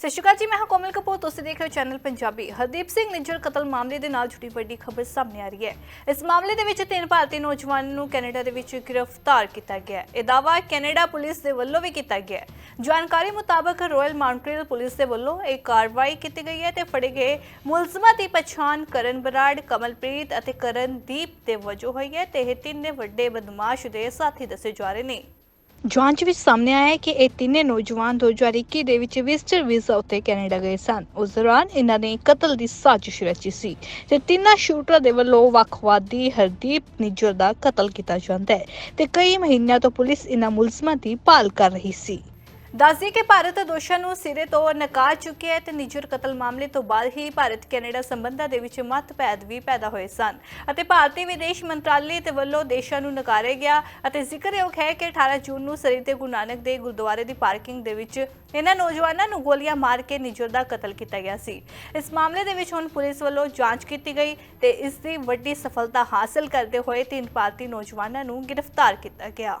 ਸਤਿ ਸ਼੍ਰੀ ਅਕਾਲ ਜੀ, ਮੈਂ ਹਾਂ ਕੋਮਲ ਕਪੂਰ। ਤੁਸੀਂ ਦੇਖ ਰਹੇ ਹੋ ਚੈਨਲ ਪੰਜਾਬੀ। ਹਰਦੀਪ ਸਿੰਘ ਨਿੱਜਰ ਕਤਲ ਮਾਮਲੇ ਦੇ ਨਾਲ ਜੁੜੀ ਵੱਡੀ ਖਬਰ ਸਾਹਮਣੇ ਆ ਰਹੀ ਹੈ। ਇਸ ਮਾਮਲੇ ਦੇ ਵਿੱਚ ਤਿੰਨ ਭਾਰਤੀ ਨੌਜਵਾਨਾਂ ਨੂੰ ਕੈਨੇਡਾ ਦੇ ਵਿੱਚ ਗ੍ਰਿਫਤਾਰ ਕੀਤਾ ਗਿਆ ਹੈ। ਇਹ ਦਾਅਵਾ ਕੈਨੇਡਾ ਪੁਲਿਸ ਦੇ ਵੱਲੋਂ ਵੀ ਕੀਤਾ ਗਿਆ ਹੈ। ਜਾਣਕਾਰੀ ਮੁਤਾਬਕ ਰਾਇਲ ਮਾਉਂਟਰੀਅਲ ਪੁਲਿਸ ਦੇ ਵੱਲੋਂ ਇਹ ਕਾਰਵਾਈ ਕੀਤੀ ਗਈ ਹੈ ਤੇ ਫੜੇ ਗਏ ਮੁਲਜ਼ਮਾਂ ਦੀ ਪਛਾਣ ਕਰਨ ਬਰਾੜ, ਕਮਲਪ੍ਰੀਤ ਅਤੇ ਕਰਨਦੀਪ ਦੇ ਵਜੋਂ ਹੋਈ ਹੈ ਤੇ ਇਹ ਤਿੰਨੇ ਵੱਡੇ ਬਦਮਾਸ਼ ਦੇ ਸਾਥੀ ਦੱਸੇ ਜਾ ਰਹੇ ਨੇ। ਜਾਂਚ ਵਿੱਚ ਸਾਹਮਣੇ ਆਇਆ ਹੈ ਕਿ ਇਹ ਤਿੰਨੇ ਨੌਜਵਾਨ 2021 ਦੇ ਵਿੱਚ ਵਿਜ਼ਟਰ ਵੀਜ਼ਾ ਉੱਤੇ ਕੈਨੇਡਾ ਗਏ ਸਨ। ਉਸ ਦੌਰਾਨ ਇਹਨਾਂ ਨੇ ਕਤਲ ਦੀ ਸਾਜ਼ਿਸ਼ ਰਚੀ ਸੀ, ਤੇ ਤਿੰਨਾਂ ਸ਼ੂਟਰਾਂ ਦੇ ਵੱਲੋਂ ਵੱਖਵਾਦੀ ਹਰਦੀਪ ਨਿੱਜਰ ਦਾ ਕਤਲ ਕੀਤਾ ਜਾਂਦਾ ਹੈ ਤੇ ਕਈ ਮਹੀਨਿਆਂ ਤੋਂ ਪੁਲਿਸ ਇਹਨਾਂ ਮੁਲਜ਼ਮਾਂ ਦੀ ਭਾਲ ਕਰ ਰਹੀ ਸੀ। ਦੱਸਦੀ ਕਿ ਭਾਰਤ ਦੋਸ਼ਾਂ ਨੂੰ ਸਿਰੇ ਤੋਂ ਨਕਾਰ ਚੁੱਕਿਆ ਹੈ ਤੇ ਨਿੱਜਰ ਕਤਲ ਮਾਮਲੇ ਤੋਂ ਬਾਅਦ ਹੀ ਭਾਰਤ ਕੈਨੇਡਾ ਸੰਬੰਧਾਂ ਦੇ ਵਿੱਚ ਮਤਭੇਦ ਵੀ ਪੈਦਾ ਹੋਏ ਸਨ। ਅਤੇ ਭਾਰਤੀ ਵਿਦੇਸ਼ ਮੰਤਰਾਲੇ ਦੇ ਵੱਲੋਂ ਦੇਸ਼ਾਂ ਨੂੰ ਨਕਾਰਿਆ ਗਿਆ ਅਤੇ ਜ਼ਿਕਰਯੋਗ ਹੈ ਕਿ 18 ਜੂਨ ਨੂੰ ਸਰੀ ਤੇ ਗੁਰੂ ਨਾਨਕ ਦੇ ਗੁਰਦੁਆਰੇ ਦੀ ਪਾਰਕਿੰਗ ਦੇ ਵਿੱਚ ਇਹਨਾਂ ਨੌਜਵਾਨਾਂ ਨੂੰ ਗੋਲੀਆਂ ਮਾਰ ਕੇ ਨਿਜਰ ਦਾ ਕਤਲ ਕੀਤਾ ਗਿਆ ਸੀ। ਇਸ ਮਾਮਲੇ ਦੇ ਵਿੱਚ ਹੁਣ ਪੁਲਿਸ ਵੱਲੋਂ ਜਾਂਚ ਕੀਤੀ ਗਈ ਤੇ ਇਸ ਦੀ ਵੱਡੀ ਸਫਲਤਾ ਹਾਸਲ ਕਰਦੇ ਹੋਏ ਤਿੰਨ ਭਾਰਤੀ ਨੌਜਵਾਨਾਂ ਨੂੰ ਗ੍ਰਿਫਤਾਰ ਕੀਤਾ ਗਿਆ।